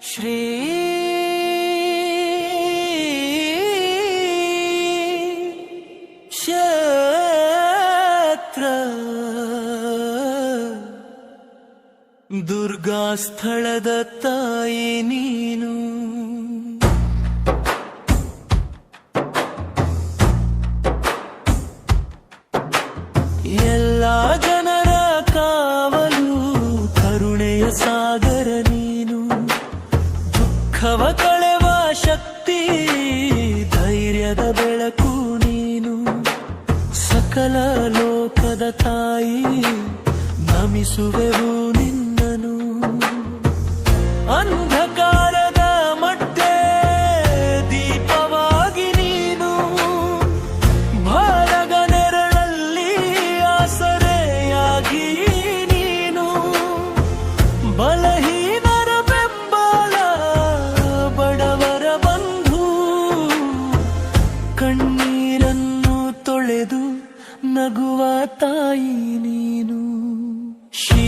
ಶ್ರೀ ಕ್ಷೇತ್ರ ದುರ್ಗಾ ಸ್ಥಳದ ತಾಯಿ ನೀನು. ಎಲ್ಲ ಜನರ ಕಾವಲು ಕರುಣೆಯ ಸಾಗರ ಶಕ್ತಿ ಧೈರ್ಯದ ಬೆಳಕು ನೀನು. ಸಕಲ ಲೋಕದ ತಾಯಿ ನಮಿಸುವೆವು ಕಣ್ಣೀರನ್ನು ತೊಳೆದು ನಗುವ ತಾಯಿ ನೀನು. ಶ್ರೀ